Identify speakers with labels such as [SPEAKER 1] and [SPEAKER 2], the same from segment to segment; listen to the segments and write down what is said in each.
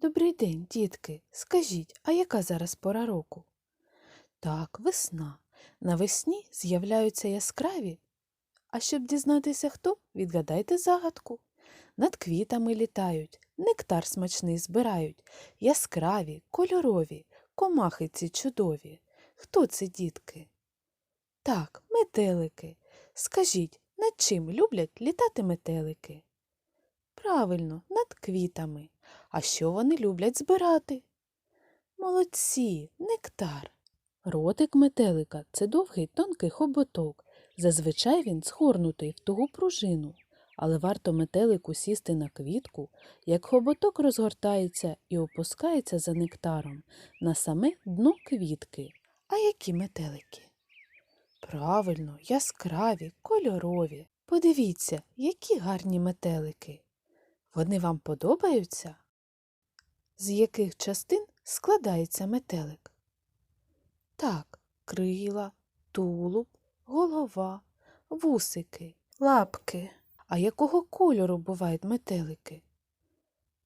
[SPEAKER 1] Добрий день, дітки. Скажіть, а яка зараз пора року? Так, весна. Навесні з'являються яскраві. А щоб дізнатися хто, відгадайте загадку. Над квітами літають, нектар смачний збирають, яскраві, кольорові, комахи ці чудові. Хто це, дітки? Так, метелики. Скажіть, над чим люблять літати метелики? Правильно, над квітами. А що вони люблять збирати? Молодці, нектар. Ротик метелика це довгий тонкий хоботок. Зазвичай він згорнутий в тугу пружину. Але варто метелику сісти на квітку, як хоботок розгортається і опускається за нектаром на саме дно квітки. А які метелики? Правильно, яскраві, кольорові. Подивіться, які гарні метелики. Вони вам подобаються? З яких частин складається метелик? Так, крила, тулуб, голова, вусики, лапки. А якого кольору бувають метелики?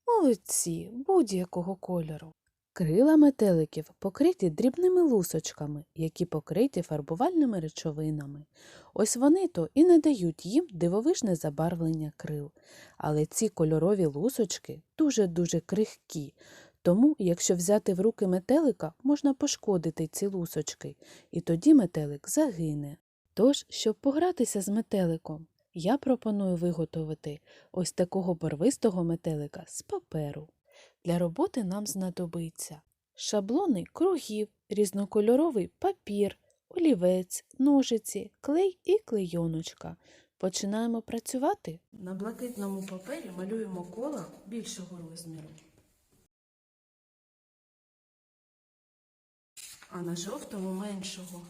[SPEAKER 1] Молодці, будь-якого кольору. Крила метеликів покриті дрібними лусочками, які покриті фарбувальними речовинами. Ось вони то і надають їм дивовижне забарвлення крил. Але ці кольорові лусочки дуже-дуже крихкі, тому, якщо взяти в руки метелика, можна пошкодити ці лусочки, і тоді метелик загине. Тож, щоб погратися з метеликом, я пропоную виготовити ось такого барвистого метелика з паперу. Для роботи нам знадобиться шаблони кругів, різнокольоровий папір, олівець, ножиці, клей і клейоночка. Починаємо працювати. На блакитному папері малюємо кола більшого розміру. А на жовтому меншого.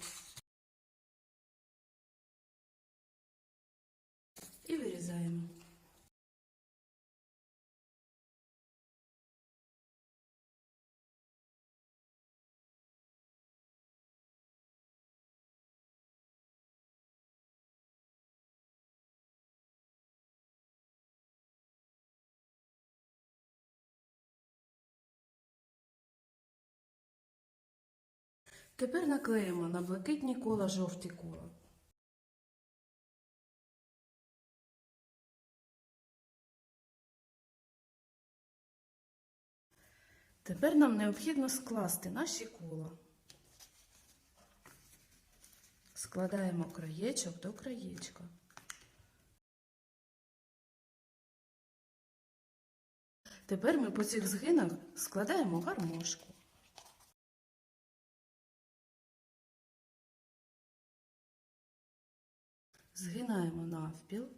[SPEAKER 1] І вирізаємо. Тепер наклеїмо на блакитні кола жовті кола. Тепер нам необхідно скласти наші кола. Складаємо краєчок до краєчка. Тепер ми по цих згинах складаємо гармошку. Згинаємо навпіл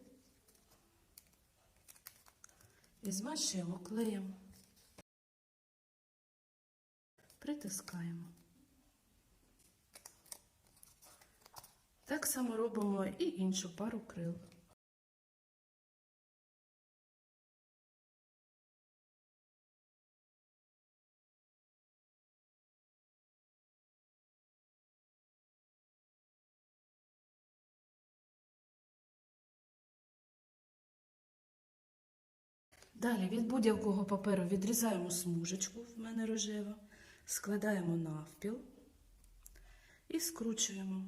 [SPEAKER 1] і змащуємо клеєм. Притискаємо. Так само робимо і іншу пару крил. Далі від будь-якого паперу відрізаємо смужечку, в мене рожева, складаємо навпіл і скручуємо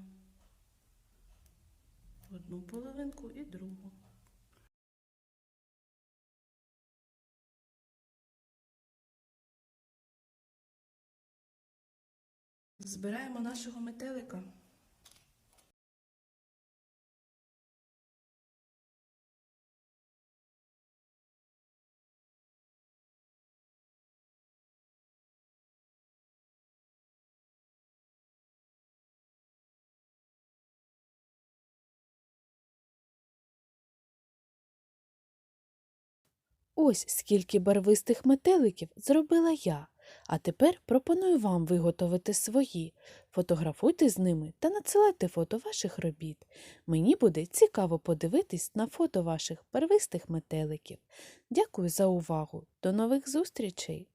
[SPEAKER 1] одну половинку і другу. Збираємо нашого метелика. Ось скільки барвистих метеликів зробила я. А тепер пропоную вам виготовити свої. Фотографуйте з ними та надсилайте фото ваших робіт. Мені буде цікаво подивитись на фото ваших барвистих метеликів. Дякую за увагу. До нових зустрічей!